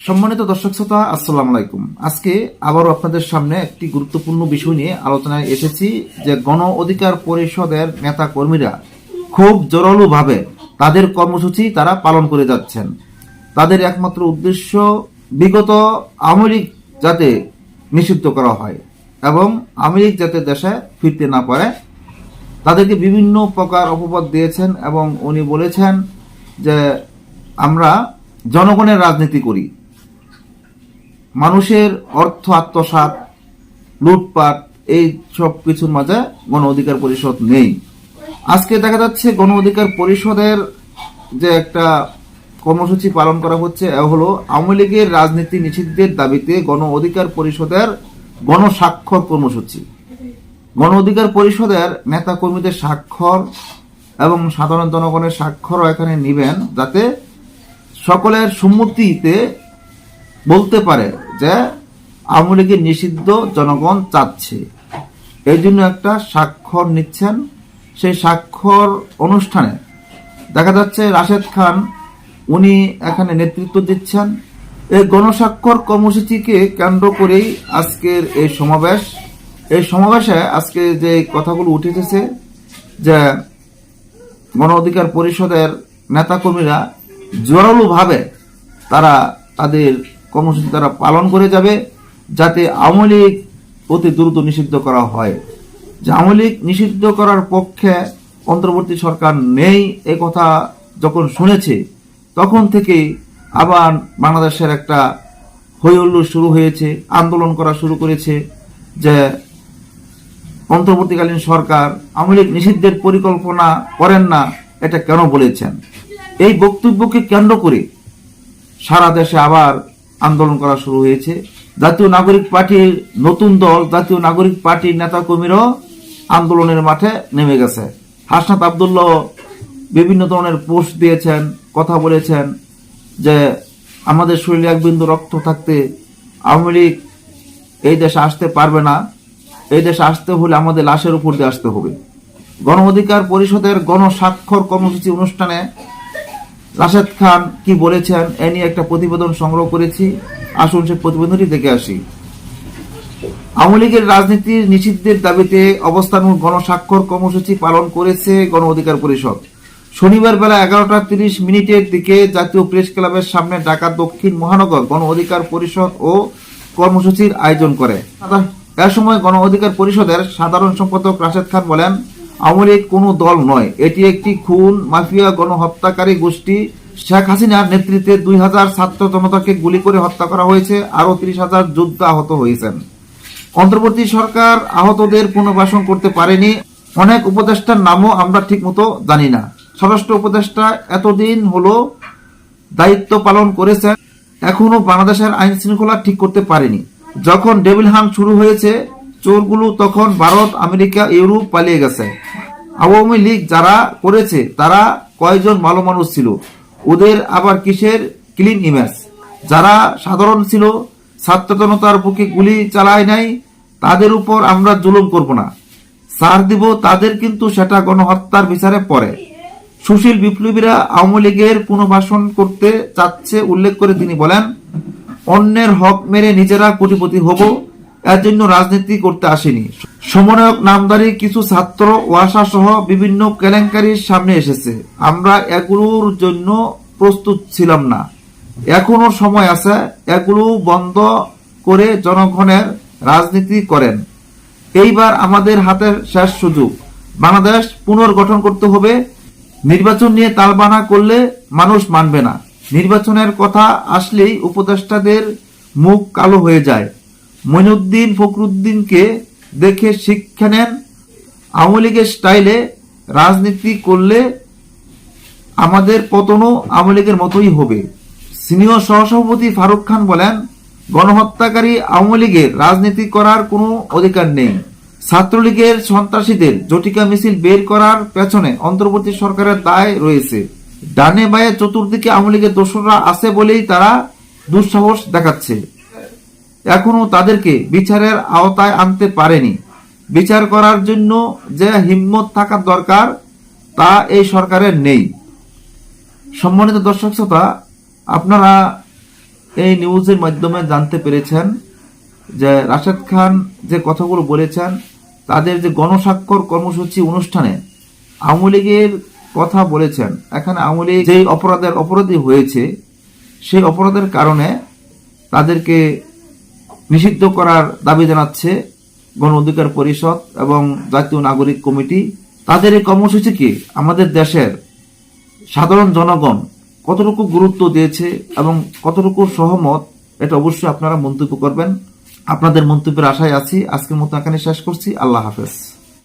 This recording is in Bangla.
সম্মানিত দর্শক শ্রোতা, আসসালামু আলাইকুম। আজকে আবারও আপনাদের সামনে একটি গুরুত্বপূর্ণ বিষয় নিয়ে আলোচনায় এসেছি যে গণ অধিকার পরিষদের নেতা কর্মীরা খুব জোরালোভাবে তাদের কর্মসূচি তারা পালন করে যাচ্ছেন। তাদের একমাত্র উদ্দেশ্য বিগত আওয়ামী লীগ যাতে নিষিদ্ধ করা হয় এবং আওয়ামী লীগ যাতে দেশে ফিরতে না পারে। তাদেরকে বিভিন্ন প্রকার অপবাদ দিয়েছেন এবং উনি বলেছেন যে আমরা জনগণের রাজনীতি করি। মানুষের অর্থ, আত্মসাৎ, লুটপাট, এই সব কিছুর মাঝে গণ অধিকার পরিষদ নেই। আজকে দেখা যাচ্ছে গণ অধিকার পরিষদের যে একটা কর্মসূচি পালন করা হচ্ছে হলো আওয়ামী লীগের রাজনীতি নিষিদ্ধের দাবিতে গণ অধিকার পরিষদের গণস্বাক্ষর কর্মসূচি। গণ অধিকার পরিষদের নেতা কর্মীদের স্বাক্ষর এবং সাধারণ জনগণের স্বাক্ষরও এখানে নিবেন যাতে সকলের সম্মতিতে বলতে পারে যে আওয়ামী লীগের নিষিদ্ধ জনগণ চাচ্ছে। এই জন্য একটা স্বাক্ষর নিচ্ছেন। সেই স্বাক্ষর অনুষ্ঠানে দেখা যাচ্ছে রাশেদ খান, উনি এখানে নেতৃত্ব দিচ্ছেন। এই গণস্বাক্ষর কর্মসূচিকে কেন্দ্র করেই আজকের এই সমাবেশ। এই সমাবেশে আজকে যে কথাগুলো উঠে এসেছে যে গণ অধিকার পরিষদের নেতাকর্মীরা জোরালোভাবে তারা তাদের কর্মসূচি তারা পালন করে যাবে যাতে আওয়ামী অতি দ্রুত নিষিদ্ধ করা হয়। যে আওয়ামী নিষিদ্ধ করার পক্ষে অন্তর্বর্তী সরকার নেই এ কথা যখন শুনেছে, তখন থেকেই আবার বাংলাদেশের একটা হৈহুল্লোড় শুরু হয়েছে, আন্দোলন করা শুরু করেছে যে অন্তর্বর্তীকালীন সরকার আওয়ামী লীগ নিষিদ্ধের পরিকল্পনা করেন না, এটা কেন বলেছেন? এই বক্তব্যকে কেন্দ্র করে সারা দেশে আবার আন্দোলন করা শুরু হয়েছে। জাতীয় নাগরিক পার্টির নতুন দল, জাতীয় নাগরিক পার্টির নেতা কর্মীরাও আন্দোলনের মাঠে নেমে গেছে। হাসনাত আবদুল্লাহ বিভিন্ন ধরনের পোস্ট দিয়েছেন, কথা বলেছেন যে আমাদের শরীরে এক বিন্দু রক্ত থাকতে আওয়ামী লীগ এই দেশে আসতে পারবে না। এই দেশে আসতে হলে আমাদের লাশের উপর দিয়ে আসতে হবে। গণ অধিকার পরিষদের গণস্বাক্ষর কর্মসূচি অনুষ্ঠানে রাশেদ খান কি বলেছেন? এ নিয়ে একটা প্রতিবেদন সংগ্রহ করেছি। আসুন সে প্রতিবেদনটি দেখে আসি। আওয়ামী লীগের রাজনীতির নিষিদ্ধের দাবিতে অবস্থান গণস্বাক্ষর কর্মসূচি পালন করেছে গণ অধিকার পরিষদ। শনিবার বেলা এগারোটা তিরিশ মিনিটের দিকে জাতীয় প্রেস ক্লাবের সামনে ঢাকা দক্ষিণ মহানগর গণ অধিকার পরিষদ ও কর্মসূচির আয়োজন করে। এ সময় গণ অধিকার পরিষদের সাধারণ সম্পাদক রাশেদ খান বলেন আওয়ামী লীগ কোনো দল নয়। এটি একটি খুন, মাফিয়া, গণহত্যাকারী গোষ্ঠী। শেখ হাসিনার নেতৃত্বে দুই হাজার ছাত্র জনতাকে গুলি করে হত্যা করা হয়েছে, আরও ত্রিশ হাজার যোদ্ধা আহত হয়েছেন। অন্তর্বর্তী সরকার আহতদের পুনর্বাসন করতে পারেনি। অনেক উপদেষ্টার নামও আমরা ঠিকমতো জানি না। স্বরাষ্ট্র উপদেষ্টা এতদিন হলো দায়িত্ব পালন করেছেন এখনও বাংলাদেশের আইন শৃঙ্খলা ঠিক করতে পারেনি। যখন ডেভিল হান শুরু হয়েছে, চোরগুলো তখন ভারত, আমেরিকা, ইউরোপ পালিয়ে গেছে। আওয়ামী লীগ যারা করেছে, তারা কয়জন ভালো মানুষ ছিল? ওদের আবার কিসের? Clean image. যারা সাধারণ ছিল জনতার বুকে গুলি চালায় নাই, তাদের উপর আমরা জুলুম করব না। সার দিব তাদের, কিন্তু সেটা গণহত্যার বিচারে পড়ে। সুশীল বিপ্লবীরা আওয়ামী লীগের পুনর্বাসন করতে চাচ্ছে, উল্লেখ করে তিনি বলেন, অন্যের হক মেরে নিজেরা কোটিপতি হব এর জন্য রাজনীতি করতে আসেনি। সমন্বয়ক নামদারি কিছু ছাত্র ওয়াসা সহ বিভিন্ন কেলেঙ্কারির সামনে এসেছে। আমরা এগুলোর জন্য প্রস্তুত ছিলাম না। এখনও সময় আছে এগুলো বন্ধ করে জনগণের রাজনীতি করেন। এইবার আমাদের হাতের শেষ সুযোগ। বাংলাদেশ পুনর্গঠন করতে হবে। নির্বাচন নিয়ে তালবানা করলে মানুষ মানবে না। নির্বাচনের কথা আসলেই উপদেষ্টাদের মুখ কালো হয়ে যায়। মইনুদ্দিন ফখরুদ্দিনকে দেখে শিক্ষা নেন। আওয়ামী লীগের স্টাইলে রাজনীতি করলে আমাদের পতনও আওয়ামী লীগের মতোই হবে। সিনিয়র সহসভাপতি ফারুক খান বলেন, গণহত্যাকারী আওয়ামী লীগের রাজনীতি করার কোনো অধিকার নেই। ছাত্রলীগের সন্ত্রাসীদের জটিকা মিছিল বের করার পেছনে অন্তর্বর্তী সরকারের দায় রয়েছে। ডানে বায়ে চতুর্দিকে আওয়ামী লীগের দোসররা আছে বলেই তারা দুঃসাহস দেখাচ্ছে। এখনও তাদেরকে বিচারের আওতায় আনতে পারেনি। বিচার করার জন্য যে হিম্মত থাকার দরকার, তা এই সরকারের নেই। সম্মানিত দর্শক শ্রোতা, আপনারা এই নিউজের মাধ্যমে জানতে পেরেছেন যে রাশেদ খান যে কথাগুলো বলেছেন, তাদের যে গণস্বাক্ষর কর্মসূচি অনুষ্ঠানে আওয়ামী লীগের কথা বলেছেন। এখানে আওয়ামী লীগ যেই অপরাধের অপরাধী হয়েছে, সেই অপরাধের কারণে তাদেরকে নিষিদ্ধ করার দাবি জানাচ্ছে গণ অধিকার পরিষদ এবং জাতীয় নাগরিক কমিটি। তাদের এই কর্মসূচিকে আমাদের দেশের সাধারণ জনগণ কতটুকু গুরুত্ব দিয়েছে এবং কতটুকু সহমত, এটা অবশ্যই আপনারা মন্তব্য করবেন। আপনাদের মন্তব্যের আশায় আছি। আজকের মতো এখানে শেষ করছি। আল্লাহ হাফেজ।